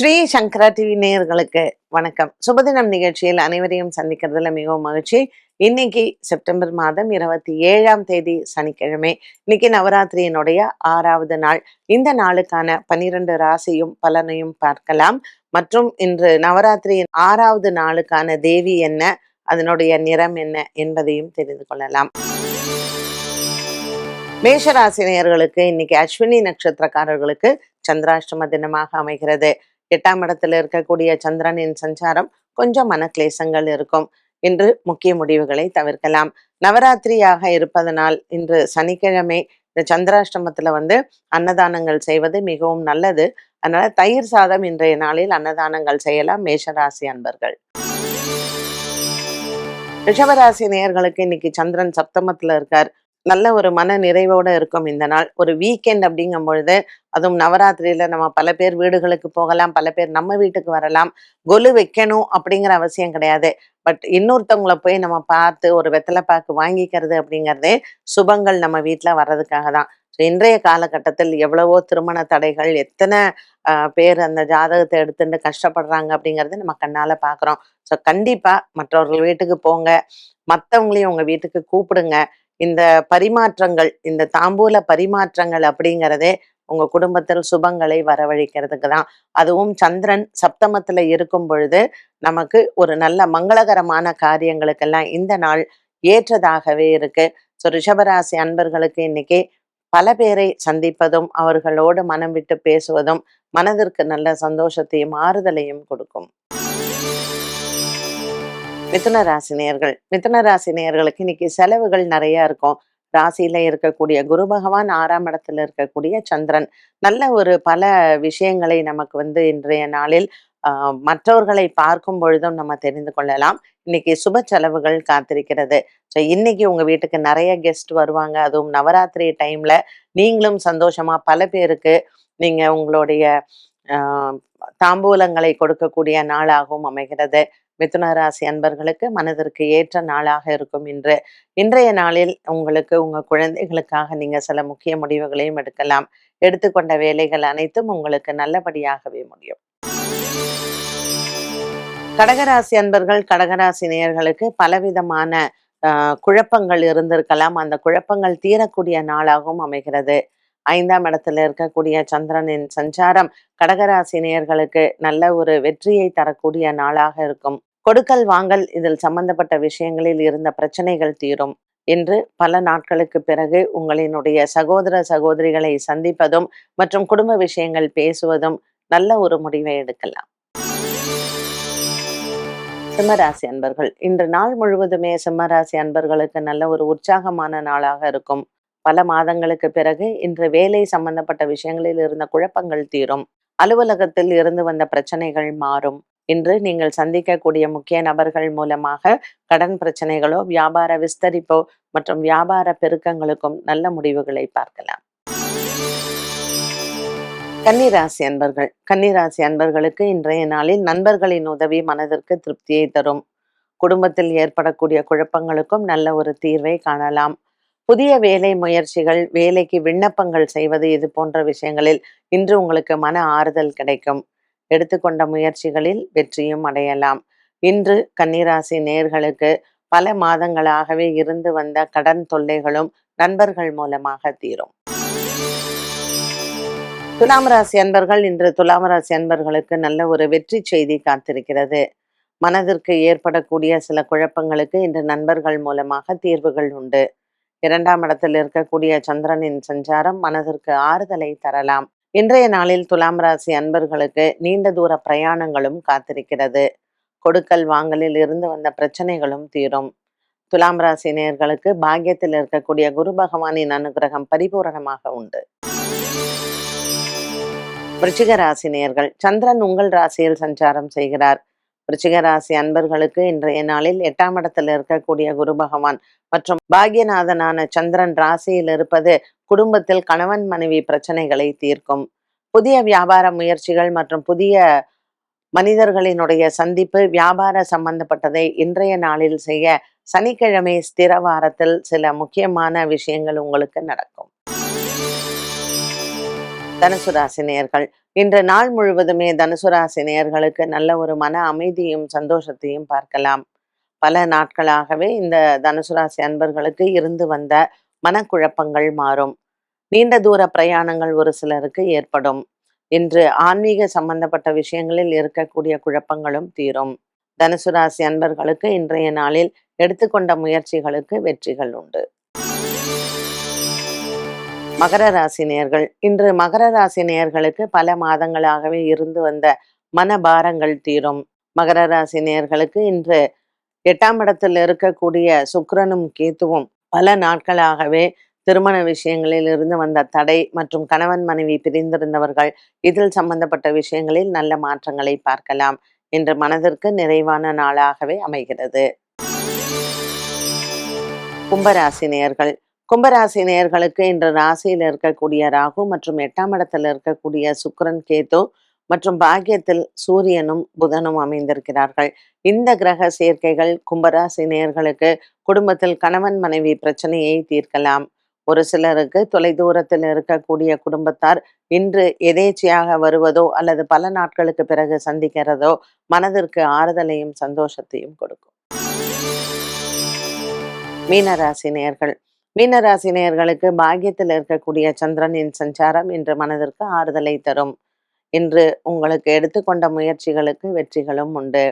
ஸ்ரீ சங்கரா TV நேயர்களுக்கு வணக்கம். சுபதினம் நிகழ்ச்சியில் அனைவரையும் சந்திக்கிறதுல மிகவும் மகிழ்ச்சி. இன்னைக்கு செப்டம்பர் மாதம் இருபத்தி ஏழாம் தேதி சனிக்கிழமை. இன்னைக்கு நவராத்திரியினுடைய ஆறாவது நாள். இந்த நாளுக்கான பனிரெண்டு ராசியும் பலனையும் பார்க்கலாம். மற்றும் இன்று நவராத்திரியின் ஆறாவது நாளுக்கான தேவி என்ன? அதனுடைய நிறம் என்ன என்பதையும் தெரிந்து கொள்ளலாம். மேஷராசினியர்களுக்கு இன்னைக்கு அஸ்வினி நட்சத்திரக்காரர்களுக்கு சந்திராஷ்டம தினமாக அமைகிறது. எட்டாம் இடத்துல இருக்கக்கூடிய சந்திரனின் சஞ்சாரம் கொஞ்சம் மனக்லேசங்கள் இருக்கும். இன்று முக்கிய முடிவுகளை தவிர்க்கலாம். நவராத்திரியாக இருப்பதனால் இன்று சனிக்கிழமை இந்த சந்திராஷ்டமத்துல வந்து அன்னதானங்கள் செய்வது மிகவும் நல்லது. அதனால தயிர் சாதம் இன்றைய நாளில் அன்னதானங்கள் செய்யலாம். மேஷராசி அன்பர்கள். ரிஷபராசி நேயர்களுக்கு இன்னைக்கு சந்திரன் சப்தமத்துல இருக்கார். நல்ல ஒரு மன நிறைவோடு இருக்கும் இந்த நாள். ஒரு வீக்கெண்ட் அப்படிங்கும் பொழுது அதுவும் நவராத்திரியில நம்ம பல பேர் வீடுகளுக்கு போகலாம் பல பேர் நம்ம வீட்டுக்கு வரலாம். கொலு வைக்கணும் அப்படிங்கிற அவசியம் கிடையாது. பட் இன்னொருத்தவங்கள போய் நம்ம பார்த்து ஒரு வெத்தலை பாக்கு வாங்கிக்கிறது அப்படிங்கிறதே சுபங்கள் நம்ம வீட்டில் வர்றதுக்காக தான். ஸோ இன்றைய காலகட்டத்தில் எவ்வளவோ திருமண தடைகள் எத்தனை ஆஹ், பேர் அந்த ஜாதகத்தை எடுத்துட்டு கஷ்டப்படுறாங்க அப்படிங்கறது நம்ம கண்ணால பார்க்குறோம் ஸோ கண்டிப்பாக மற்றவர்கள் வீட்டுக்கு போங்க. மற்றவங்களையும் உங்க வீட்டுக்கு கூப்பிடுங்க. இந்த பரிமாற்றங்கள் இந்த தாம்பூல பரிமாற்றங்கள் அப்படிங்கிறதே உங்க குடும்பத்தில் சுபங்களை வரவழைக்கிறதுக்கு தான். அதுவும் சந்திரன் சப்தமத்துல இருக்கும் பொழுது நமக்கு ஒரு நல்ல மங்களகரமான காரியங்களுக்கெல்லாம் இந்த நாள் ஏற்றதாகவே இருக்கு. ஸோ ரிஷபராசி அன்பர்களுக்கு இன்னைக்கு பல பேரை சந்திப்பதும் அவர்களோடு மனம் விட்டு பேசுவதும் மனதிற்கு நல்ல சந்தோஷத்தையும் ஆறுதலையும் கொடுக்கும். மிதுன ராசினியர்கள் மிதுன ராசினியர்களுக்கு இன்னைக்கு செலவுகள் நிறைய இருக்கும். ராசியில இருக்கக்கூடிய குரு பகவான் ஆறாம் இடத்துல இருக்கக்கூடிய சந்திரன். நல்ல ஒரு பல விஷயங்களை நமக்கு வந்து இன்றைய நாளில் மற்றவர்களை பார்க்கும் பொழுதும் நம்ம தெரிந்து கொள்ளலாம். இன்னைக்கு சுப செலவுகள் காத்திருக்கிறது. ஸோ இன்னைக்கு உங்க வீட்டுக்கு நிறைய கெஸ்ட் வருவாங்க. அதுவும் நவராத்திரி டைம்ல நீங்களும் சந்தோஷமா பல பேருக்கு நீங்க உங்களுடைய தாம்பூலங்களை கொடுக்கக்கூடிய நாளாகவும் அமைகிறது. மிதுன ராசி அன்பர்களுக்கு மனதிற்கு ஏற்ற நாளாக இருக்கும் இன்று. இன்றைய நாளில் உங்களுக்கு உங்க குழந்தைகளுக்காக நீங்க சில முக்கிய முடிவுகளையும் எடுக்கலாம். எடுத்துக்கொண்ட வேலைகள் அனைத்தும் உங்களுக்கு நல்லபடியாகவே முடியும். கடகராசி அன்பர்கள் கடகராசி நேயர்களுக்கு பலவிதமான ஆஹ், குழப்பங்கள் இருந்திருக்கலாம். அந்த குழப்பங்கள் தீரக்கூடிய நாளாகவும் அமைகிறது. ஐந்தாம் இடத்துல இருக்கக்கூடிய சந்திரனின் சஞ்சாரம் கடகராசி நேயர்களுக்கு நல்ல ஒரு வெற்றியை தரக்கூடிய நாளாக இருக்கும். கொடுக்கல் வாங்கல் இதில் சம்பந்தப்பட்ட விஷயங்களில் இருந்த பிரச்சனைகள் தீரும். இன்று பல நாட்களுக்கு பிறகு உங்களினுடைய சகோதர சகோதரிகளை சந்திப்பதும் மற்றும் குடும்ப விஷயங்கள் பேசுவதும் நல்ல ஒரு முடிவை எடுக்கலாம். சிம்மராசி அன்பர்கள் இன்று நாள் முழுவதுமே சிம்மராசி அன்பர்களுக்கு நல்ல ஒரு உற்சாகமான நாளாக இருக்கும். பல மாதங்களுக்கு பிறகு இன்று வேலை சம்பந்தப்பட்ட விஷயங்களில் இருந்த குழப்பங்கள் தீரும். அலுவலகத்தில் இருந்து வந்த பிரச்சனைகள் மாறும். இன்று நீங்கள் சந்திக்கக்கூடிய முக்கிய நபர்கள் மூலமாக கடன் பிரச்சனைகளோ வியாபார விஸ்தரிப்போ மற்றும் வியாபார பெருக்கங்களுக்கும் நல்ல முடிவுகளை பார்க்கலாம். கன்னிராசி அன்பர்கள். கன்னிராசி அன்பர்களுக்கு இன்றைய நாளில் நண்பர்களின் உதவி மனதிற்கு திருப்தியை தரும். குடும்பத்தில் ஏற்படக்கூடிய குழப்பங்களுக்கும் நல்ல ஒரு தீர்வை காணலாம். புதிய வேலை முயற்சிகள் வேலைக்கு விண்ணப்பங்கள் செய்வது இது போன்ற விஷயங்களில் இன்று உங்களுக்கு மன ஆறுதல் கிடைக்கும். எடுத்துக்கொண்ட முயற்சிகளில் வெற்றியும் அடையலாம். இன்று கன்னிராசி நேர்களுக்கு பல மாதங்களாகவே இருந்து வந்த கடன் தொல்லைகளும் நண்பர்கள் மூலமாக தீரும். துலாம் ராசி அன்பர்கள் இன்று துலாம் ராசி அன்பர்களுக்கு நல்ல ஒரு வெற்றி செய்தி காத்திருக்கிறது. மனதிற்கு ஏற்படக்கூடிய சில குழப்பங்களுக்கு இன்று நண்பர்கள் மூலமாக தீர்வுகள் உண்டு. இரண்டாம் இடத்தில் இருக்கக்கூடிய சந்திரனின் சஞ்சாரம் மனதிற்கு ஆறுதலை தரலாம். இன்றைய நாளில் துலாம் ராசி அன்பர்களுக்கு நீண்ட தூர பிரயாணங்களும் காத்திருக்கிறது. கொடுக்கல் வாங்கலில் இருந்து வந்த பிரச்சனைகளும் தீரும். துலாம் ராசி நேர்களுக்கு பாக்கியத்தில் இருக்கக்கூடிய குரு பகவானின் அனுகிரகம் பரிபூரணமாக உண்டு. விருச்சிக ராசி நேர்கள் சந்திரன் உங்கள் ராசியில் சஞ்சாரம் செய்கிறார். ராசி அன்பர்களுக்கு இன்றைய நாளில் எட்டாம் இடத்தில் இருக்கக்கூடிய குரு பகவான் மற்றும் பாக்யநாதனான சந்திரன் ராசியில் இருப்பது குடும்பத்தில் கணவன் மனைவி பிரச்சனைகளை தீர்க்கும். புதிய வியாபார முயற்சிகள் மற்றும் புதிய மனிதர்களினுடைய சந்திப்பு வியாபார சம்பந்தப்பட்டதை இன்றைய நாளில் செய்ய சனிக்கிழமை ஸ்திர வாரத்தில் சில முக்கியமான விஷயங்கள் உங்களுக்கு நடக்கும். தனுசு ராசினியர்கள் இன்று நாள் முழுவதுமே தனுசு ராசி நேயர்களுக்கு நல்ல ஒரு மன அமைதியும் சந்தோஷத்தையும் பார்க்கலாம். பல நாட்களாகவே இந்த தனுசு ராசி அன்பர்களுக்கு இருந்து வந்த மனக்குழப்பங்கள் மாறும். நீண்ட தூர பிரயாணங்கள் ஒரு சிலருக்கு ஏற்படும். இன்று ஆன்மீக சம்பந்தப்பட்ட விஷயங்களில் இருக்கக்கூடிய குழப்பங்களும் தீரும். தனுசு ராசி அன்பர்களுக்கு இன்றைய நாளில் எடுத்துக்கொண்ட முயற்சிகளுக்கு வெற்றிகள் உண்டு. மகர ராசி நேர்கள். இன்று மகர ராசி நேர்களுக்கு பல மாதங்களாகவே இருந்து வந்த மனபாரங்கள் தீரும். மகர ராசி நேர்களுக்கு இன்று எட்டாம் இடத்தில் இருக்கக்கூடிய சுக்கரனும் கேத்துவும் பல நாட்களாகவே திருமண விஷயங்களில் இருந்து வந்த தடை மற்றும் கணவன் மனைவி பிரிந்திருந்தவர்கள் இதில் சம்பந்தப்பட்ட விஷயங்களில் நல்ல மாற்றங்களை பார்க்கலாம். இன்று மனதிற்கு நிறைவான நாளாகவே அமைகிறது. கும்பராசி நேர்கள். கும்பராசி நேயர்களுக்கு இன்று ராசியில் இருக்கக்கூடிய ராகு மற்றும் எட்டாம் இடத்தில் இருக்கக்கூடிய சுக்கரன் கேது மற்றும் பாக்கியத்தில் சூரியனும் புதனும் அமைந்திருக்கிறார்கள். இந்த கிரக சேர்க்கைகள் கும்பராசி நேயர்களுக்கு குடும்பத்தில் கணவன் மனைவி பிரச்சனையை தீர்க்கலாம். ஒரு சிலருக்கு தொலைதூரத்தில் இருக்கக்கூடிய குடும்பத்தார் இன்று எதேச்சையாக வருவதோ அல்லது பல நாட்களுக்கு பிறகு சந்திக்கிறதோ மனதிற்கு ஆறுதலையும் சந்தோஷத்தையும் கொடுக்கும். மீனராசி நேர்கள் மீனராசி நேயர்களுக்கு பாக்கியத்தில் இருக்கக்கூடிய சந்திரனின் சஞ்சாரம் இன்று மனதிற்கு ஆறுதலை தரும். இன்று உங்களுக்கு எடுத்துக்கொண்ட முயற்சிகளுக்கு வெற்றிகளும் உண்டு.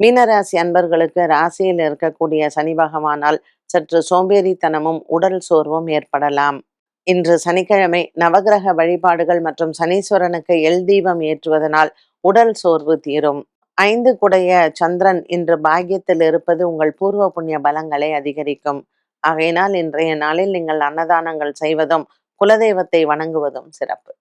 மீனராசி அன்பர்களுக்கு ராசியில் இருக்கக்கூடிய சனி பகவானால் சற்று சோம்பேறித்தனமும் உடல் சோர்வும் ஏற்படலாம். இன்று சனிக்கிழமை நவகிரக வழிபாடுகள் மற்றும் சனீஸ்வரனுக்கு எல் தீபம் ஏற்றுவதனால் உடல் சோர்வு தீரும். ஐந்து குடைய சந்திரன் இன்று பாக்கியத்தில் இருப்பது உங்கள் பூர்வ புண்ணிய பலங்களை அதிகரிக்கும். ஆகையினால் இன்றைய நாளில் நீங்கள் அன்னதானங்கள் செய்வதும் குலதெய்வத்தை வணங்குவதும் சிறப்பு.